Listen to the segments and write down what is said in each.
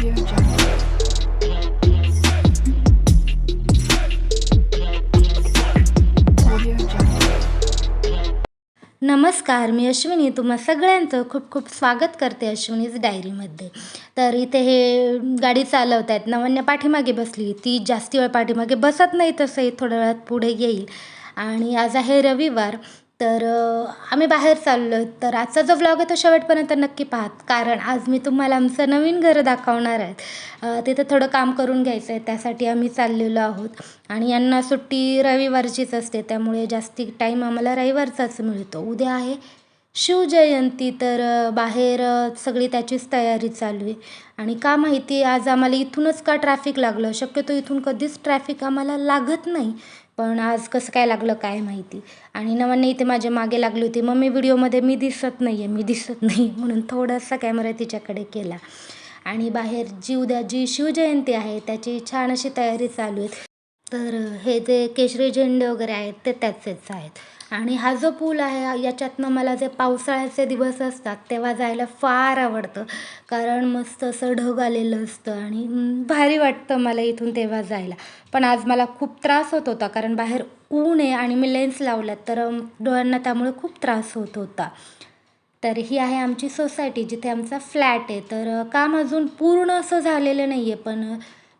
नमस्कार मी अश्विनी. तुम्हा सगळ्यांचं खूप खूप स्वागत करते अश्विनीज डायरीमध्ये. तर इथे हे गाडी चालवत आहेत नवन्या पाठीमागे बसली. ती जास्ती वेळ पाठीमागे बसत नाही तसंही थोड्या वेळात पुढे येईल. आणि आज आहे रविवार. तर आम्ही बाहेर चाललो तर आजचा जो व्लॉग आहे तो शेवटपर्यंत नक्की पाहात. कारण आज मी तुम्हाला आमचं नवीन घर दाखवणार आहे. तिथं थोडं काम करून घ्यायचं आहे त्यासाठी आम्ही चाललेलो आहोत. आणि यांना सुट्टी रविवारचीच असते. त्यामुळे जास्ती टाईम आम्हाला रविवारचाच मिळतो. उद्या आहे शिवजयंती. तर बाहेर सगळी त्याचीच तयारी चालू आहे. आणि का माहिती आज आम्हाला इथूनच का ट्रॅफिक लागलं? शक्यतो इथून कधीच ट्रॅफिक आम्हाला लागत नाही. पण आज कसं काय लागलं काय माहिती. आणि नवांनी इथे माझ्या मागे लागली होती. मम्मी व्हिडिओमध्ये मी दिसत नाही आहे मी दिसत नाही म्हणून थोडासा कॅमेरा तिच्याकडे केला. आणि बाहेर जी उद्या जी शिवजयंती आहे त्याची छान अशी तयारी चालू आहे. तर हे जे केशरी झेंडे वगैरे आहेत ते त्याचेच आहेत. आणि हा जो पूल आहे याच्यातनं मला जे पावसाळ्याचे दिवस असतात तेव्हा जायला फार आवडतं. कारण मस्त असं ढग आलेलं असतं आणि भारी वाटतं मला इथून तेव्हा जायला. पण आज मला खूप त्रास होत होता कारण बाहेर ऊन आहे आणि मी लेन्स लावल्यात तर डोळ्यांना त्यामुळे खूप त्रास होत होता. तर ही आहे आमची सोसायटी जिथे आमचा फ्लॅट आहे. तर काम अजून पूर्ण असं झालेलं नाही आहे पण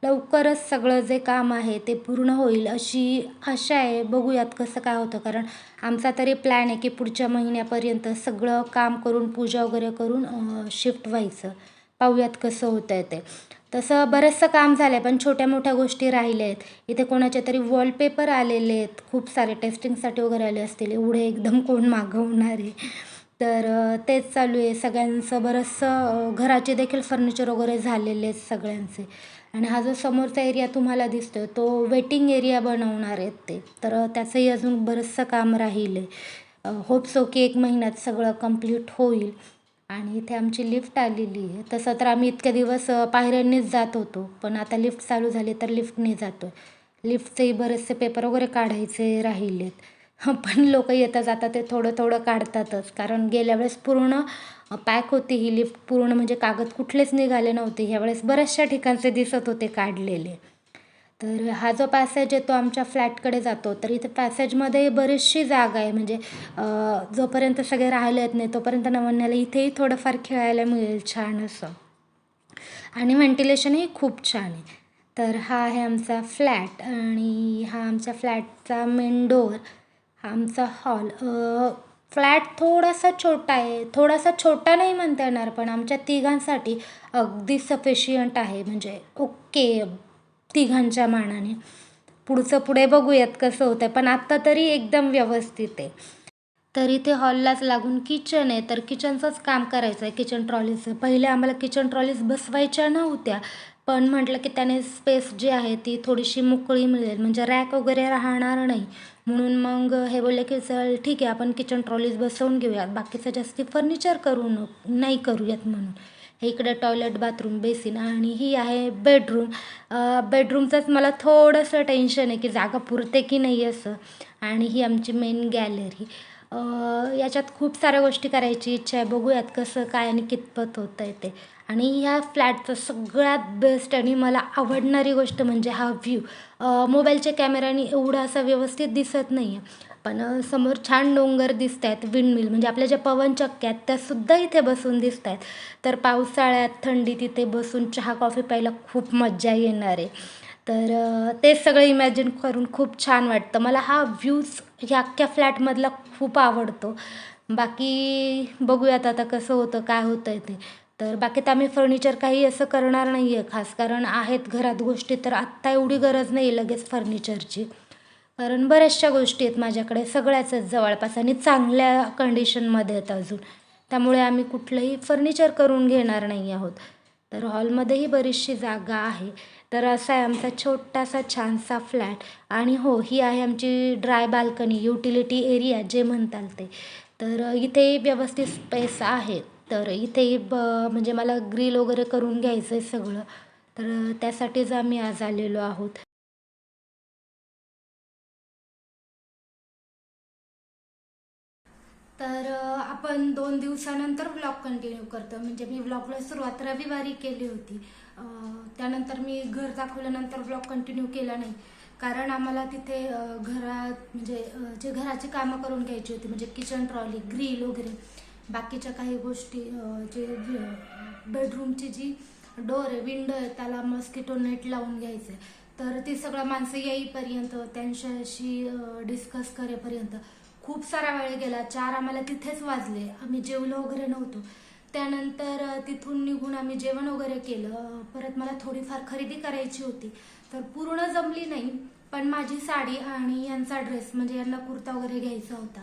लवकरच सगळं जे काम आहे ते पूर्ण होईल अशी आशा आहे. बघूयात कसं काय होतं. कारण आमचा तरी प्लॅन आहे की पुढच्या महिन्यापर्यंत सगळं काम करून पूजा वगैरे करून शिफ्ट व्हायचं. पाहूयात कसं होतं आहे ते. तसं बरंचसं काम झालं आहे पण छोट्या मोठ्या गोष्टी राहिल्या आहेत. इथे कोणाचे तरी वॉलपेपर आलेले आहेत. खूप सारे टेस्टिंगसाठी वगैरे आले असतील. एवढे एकदम कोण मागवणार आहे. तर तेच चालू आहे. सगळ्यांचं बरंचसं घराचे देखील फर्निचर वगैरे झालेले आहेत सगळ्यांचे. आणि हा जो समोरचा एरिया तुम्हाला दिसतोय तो वेटिंग एरिया बनवणार आहेत ते. तर त्याचंही अजून बरंचसं काम राहील आहे होप सो की एक महिन्यात सगळं कंप्लीट होईल. आणि इथे आमची लिफ्ट आलेली आहे. तसं तर आम्ही इतके दिवस पायऱ्यांनीच जात होतो. पण आता लिफ्ट चालू झाली तर लिफ्टने जातो आहे लिफ्टचेही बरेचसे पेपर वगैरे काढायचे राहिलेत. पण लोक येता जाता ते थोडं थोडं काढतातच. कारण गेल्या वेळेस पूर्ण पॅक होती ही लिफ्ट पूर्ण म्हणजे कागद कुठलेच निघाले नव्हते. ह्यावेळेस बऱ्याचशा ठिकाणचे दिसत होते काढलेले. तर हा जो पॅसेज आहे तो आमच्या फ्लॅटकडे जातो. तर इथे पॅसेजमध्ये बरीचशी जागा आहे. म्हणजे जोपर्यंत सगळे राहिले आहेत नाही तोपर्यंत नवन्याला इथेही थोडंफार खेळायला मिळेल छान असं. आणि व्हेंटिलेशनही खूप छान आहे. तर हा आहे आमचा फ्लॅट आणि हा आमच्या फ्लॅटचा मेन डोअर हा आमचा हॉल फ्लॅट थोडासा छोटा आहे. थोडासा छोटा नाही म्हणता येणार पण आमच्या तिघांसाठी अगदी सफिशियंट आहे. म्हणजे ओके तिघांच्या मानाने. पुढचं पुढे बघूयात कसं होतं पण आत्ता तरी एकदम व्यवस्थित आहे. तर इथे हॉललाच लागून किचन आहे. तर किचनचंच काम करायचं आहे. किचन ट्रॉलीचं पहिले आम्हाला किचन ट्रॉलीज बसवायच्या नव्हत्या. पण म्हटलं की त्याने स्पेस जी आहे ती थोडीशी मोकळी मिळेल. म्हणजे रॅक वगैरे राहणार नाही. म्हणून मग हे बोलले की चल ठीक आहे आपण किचन ट्रॉलीज बसवून घेऊयात. बाकीचं जास्ती फर्निचर करू न नाही करूयात म्हणून. हे इकडे टॉयलेट बाथरूम बेसिन आणि ही आहे बेडरूम बेडरूमचंच मला थोडंसं टेन्शन आहे की जागा पुरते की नाही असं. आणि ही आमची मेन गॅलरी याच्यात खूप साऱ्या गोष्टी करायची इच्छा आहे. बघूयात कसं काय आणि कितपत होतं आहे ते. आणि ह्या फ्लॅटचं सगळ्यात बेस्ट आणि मला आवडणारी गोष्ट म्हणजे हा व्ह्यू मोबाईलच्या कॅमेऱ्याने एवढा असा व्यवस्थित दिसत नाही आहे पण समोर छान डोंगर दिसत आहेत विंडमिल म्हणजे आपल्या ज्या पवनचक्क्या आहेत त्यासुद्धा इथे बसून दिसत आहेत तर पावसाळ्यात थंडीत इथे बसून चहा कॉफी प्यायला खूप मज्जा येणार आहे. तर ते सगळं इमॅजिन करून खूप छान वाटतं. मला हा व्ह्यूज ह्या अख्ख्या फ्लॅटमधला खूप आवडतो. बाकी बघूयात आता कसं होतं काय होतं आहे ते. तर बाकी तर आम्ही फर्निचर काही असं करणार नाही आहे खास कारण आहेत घरात गोष्टी तर आत्ता एवढी गरज नाही लगेच फर्निचरची कारण बऱ्याचशा गोष्टी आहेत माझ्याकडे सगळ्याच जवळपास आणि चांगल्या कंडिशनमध्ये आहेत अजून. त्यामुळे आम्ही कुठलंही फर्निचर करून घेणार नाही आहोत. तर हॉलमध्येही बरीचशी जागा आहे. तर असा आहे आमचा छोटासा छानसा फ्लॅट. आणि हो ही आहे आमची ड्राय बाल्कनी युटिलिटी एरिया जे म्हणताल ते. तर इथे व्यवस्थित स्पेस आहे. तर इथे ब म्हणजे मला ग्रिल वगैरे करून घ्यायचं आहे सगळं. तर त्यासाठीच आम्ही आज आलेलो आहोत. तर आपण दोन दिवसानंतर व्लॉग कंटिन्यू करतो. म्हणजे मी व्लॉगला सुरुवात रविवारी केली होती. त्यानंतर मी घर दाखवल्यानंतर व्लॉग कंटिन्यू केला नाही. कारण आम्हाला तिथे घरात म्हणजे जे घराची कामं करून घ्यायची होती म्हणजे किचन ट्रॉली ग्रिल वगैरे बाकीच्या काही गोष्टी जे बेडरूमची जी डोर आहे विंडो आहे त्याला मस्किटो नेट लावून घ्यायचं तर ती सगळं माणसं येईपर्यंत त्यांच्याशी डिस्कस करेपर्यंत खूप सारा वेळ गेला. चार आम्हाला तिथेच वाजले. आम्ही जेवलो वगैरे नव्हतो. त्यानंतर तिथून निघून आम्ही जेवण वगैरे केलं. परत मला थोडीफार खरेदी करायची होती. तर पूर्ण जमली नाही. पण माझी साडी आणि यांचा ड्रेस म्हणजे यांना कुर्ता वगैरे घ्यायचा होता.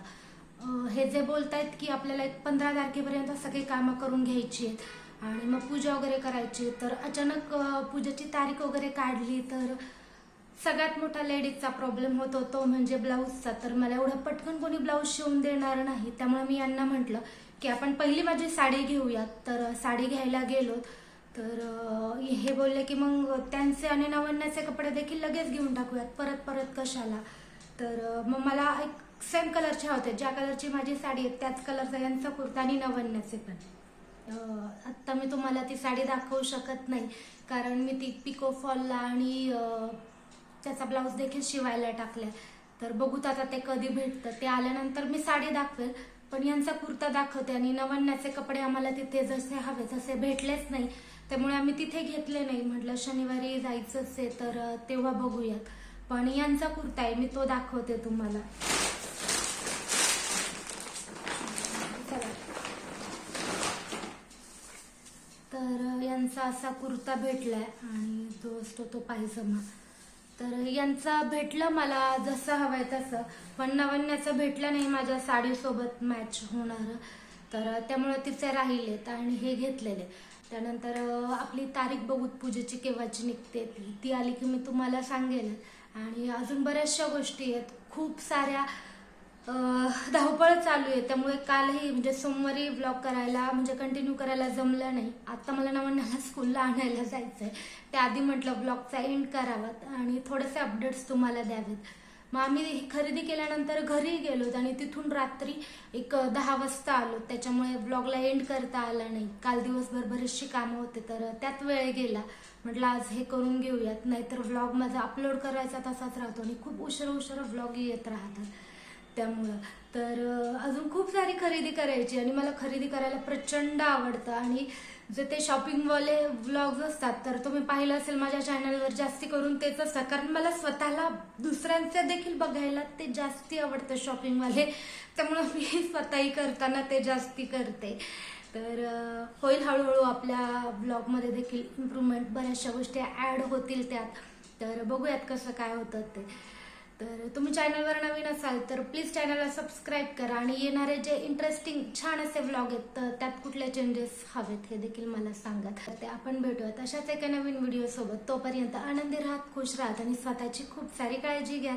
हे जे बोलतायत की आपल्याला एक पंधरा तारखेपर्यंत सगळी कामं करून घ्यायची आहेत आणि मग पूजा वगैरे करायची तर अचानक पूजेची तारीख वगैरे काढली तर सगळ्यात मोठा लेडीजचा प्रॉब्लेम होतो तो म्हणजे ब्लाऊजचा. तर मला एवढं पटकन कोणी ब्लाऊज शिवून देणार नाही त्यामुळे मी यांना म्हटलं की आपण पहिली माझी साडी घेऊयात. तर साडी घ्यायला गेलो तर हे बोलले की मग त्यांचे आणि नवन्याचे कपडे देखील लगेच घेऊन टाकूयात परत परत कशाला? तर मग मला एक सेम कलरच्या होते ज्या कलरची माझी साडी आहे त्याच कलरचा यांचा कुर्ता आणि नवन्याचे पण. आत्ता मी तुम्हाला ती साडी दाखवू शकत नाही. कारण मी ती पिको फॉलला आणि त्याचा ब्लाऊज देखील शिवायला टाकलाय. तर बघूत आता ते कधी भेटतं. ते आल्यानंतर मी साडी दाखवेल. पण यांचा कुर्ता दाखवते आणि नवन्याचे कपडे आम्हाला तिथे जसे हवे तसे भेटलेच नाही. त्यामुळे आम्ही तिथे घेतले नाही. म्हटलं शनिवारी जायचंच आहे तर तेव्हा बघूयात. पण यांचा कुर्ता आहे मी तो दाखवते तुम्हाला चला तर यांचा असा कुर्ता भेटलाय आणि जो असतो तो पायजमा. तर यांचा भेटलं मला जसं हवंय तसं. पण भेटलं नाही माझ्या साडीसोबत मॅच होणार. तर त्यामुळे तिचे राहिलेत आणि हे घेतलेले. त्यानंतर आपली तारीख बघूत पूजेची केव्हाची निघते ती. ती आली की मी तुम्हाला सांगेल. आणि अजून बऱ्याचशा गोष्टी आहेत. खूप साऱ्या धावपळ चालू आहे. त्यामुळे कालही म्हणजे सोमवारी ब्लॉग करायला म्हणजे कंटिन्यू करायला जमलं नाही. आता मला नवन्याला स्कूलला आणायला जायचंय. त्याआधी म्हटलं ब्लॉगचा एंड करावात आणि थोडेसे अपडेट्स तुम्हाला द्यावेत. मग आम्ही ही खरेदी केल्यानंतर घरी गेलोत आणि तिथून रात्री एक दहा वाजता आलो. त्याच्यामुळे ब्लॉगला एंड करता आला नाही. काल दिवसभर बरीचशी कामं होते तर त्यात वेळ गेला. म्हटलं आज हे करून घेऊयात. नाहीतर ब्लॉग माझा अपलोड करायचा तसाच राहतो आणि खूप उशिरा उशिरा व्लॉग येत राहतात. त्यामुळं. तर अजून खूप सारी खरेदी करायची आणि मला खरेदी करायला प्रचंड आवडतं. आणि जे ते शॉपिंगवाले व्लॉग्स असतात तर तुम्ही पाहिलं असेल माझ्या चॅनलवर जास्ती करून तेच असतात कारण मला स्वतःला दुसऱ्यांचे देखील बघायला ते जास्ती आवडतं शॉपिंगवाले. त्यामुळं मी स्वतःही करताना ते जास्ती करते. तर होईल हळूहळू आपल्या ब्लॉगमध्ये देखील इम्प्रूव्हमेंट बऱ्याचशा गोष्टी ॲड होतील त्यात. तर बघूयात कसं काय होतं ते. तर तुम्ही चॅनलवर नवीन असाल तर प्लीज चॅनलला सबस्क्राईब करा आणि येणारे जे इंटरेस्टिंग छान असे व्लॉग आहेत तर त्यात कुठले चेंजेस हवेत हे देखील मला सांगा. तर ते आपण भेटूयात अशाच एका नवीन व्हिडिओ सोबत. तोपर्यंत आनंदी राहत खुश राहत आणि स्वतःची खूप सारी काळजी घ्या.